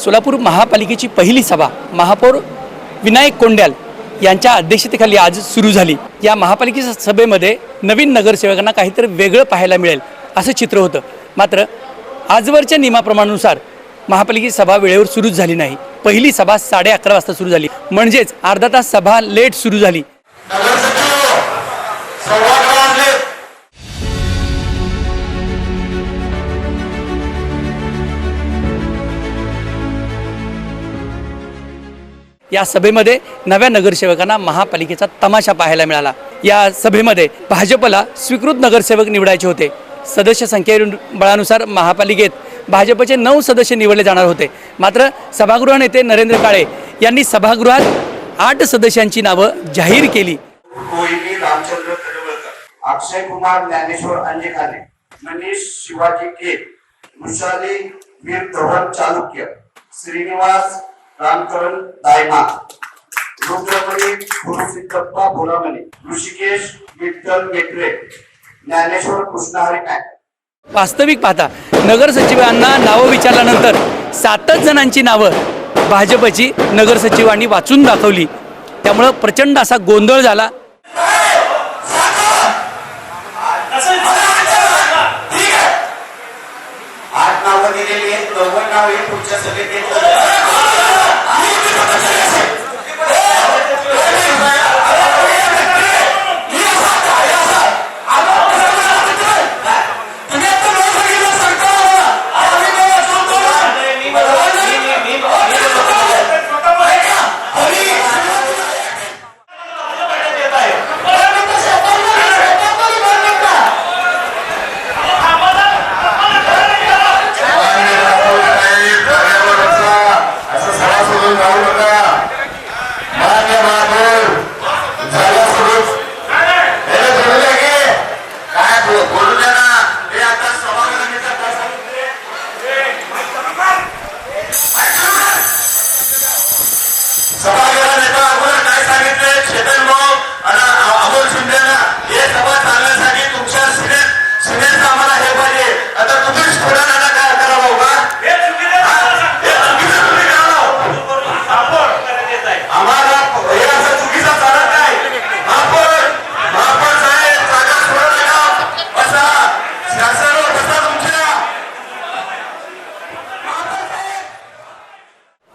सोलापूर महापालिकेची पहिली सभा महापौर विनायक कोंड्याल यांच्या अध्यक्षतेखाली आज सुरू झाली. या महापालिकेच्या सभेमध्ये नवीन नगरसेवकांना काहीतरी वेगळं पाहायला मिळेल असं चित्र होतं. मात्र आजवरच्या नियमाप्रमाणानुसार महापालिकेची सभा वेळेवर सुरूच झाली नाही. पहिली सभा साडे अकरा वाजता सुरू झाली. म्हणजेच अर्धा तास सभा लेट सुरू झाली. या सभेमध्ये नव्या नगरसेवकांना महापालिकेचा तमाशा पाहायला मिळाला. या सभेमध्ये भाजपला स्वीकृत नगरसेवक निवडायचे होते. सदस्य संख्ये बळानुसार महापालिकेत भाजपचे नऊ सदस्य निवडले जाणार होते. मात्र सभागृह नेते नरेंद्र काळे यांनी सभागृहात आठ सदस्यांची नावं जाहीर केली. रामचंद्र अक्षय कुमार ज्ञानेश्वर अंजेखाने मनीष शिवाजी के वृषाली वीर धवन चालुक्य श्रीनिवास रामकरण दायमा रुद्रमणी गुरुसिद्धप्पा भोलामणी ऋषिकेश विठ्ठल मेत्रे ज्ञानेश्वर कृष्णहरी नाईक वास्तविक पाहता नगरसचिवांना नावं विचारल्यानंतर सातच जणांची नावं भाजपची नगरसचिवांनी वाचून दाखवली. त्यामुळं प्रचंड असा गोंधळ झाला. आठ नावं दिलेली आहेत नव्वद नाव हे पुढच्या सभेत. Yeah.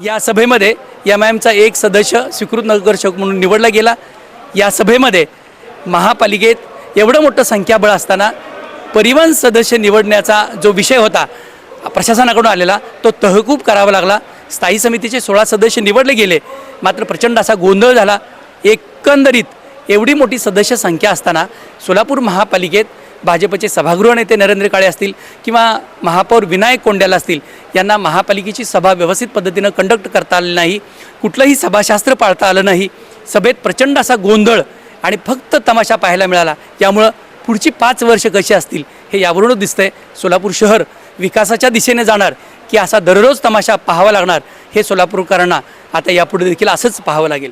या सभेमध्ये एम आय एमचा एक सदस्य स्वीकृत नगरसेवक म्हणून निवडला गेला. या सभेमध्ये महापालिकेत एवढं मोठं संख्याबळ असताना परिवहन सदस्य निवडण्याचा जो विषय होता प्रशासनाकडून आलेला तो तहकूब करावा लागला. स्थायी समितीचे सोळा सदस्य निवडले गेले. मात्र प्रचंड असा गोंधळ झाला. एकंदरीत एवढी मोठी सदस्य संख्या असताना सोलापूर महापालिकेत भाजपचे सभागृह नेते नरेंद्र काळे असतील किंवा महापौर विनायक कोंड्याला असतील यांना महापालिकेची सभा व्यवस्थित पद्धतीनं कंडक्ट करता आली नाही कुठलंही सभाशास्त्र पाळता आलं नाही सभेत प्रचंड असा गोंधळ आणि फक्त तमाशा पाहायला मिळाला यामुळं पुढची पाच वर्ष कशी असतील हे यावरूनच दिसतंय. सोलापूर शहर विकासाच्या दिशेने जाणार की असा दररोज तमाशा पाहावा लागणार हे सोलापूरकरांना आता यापुढे देखील असंच पाहावं लागेल.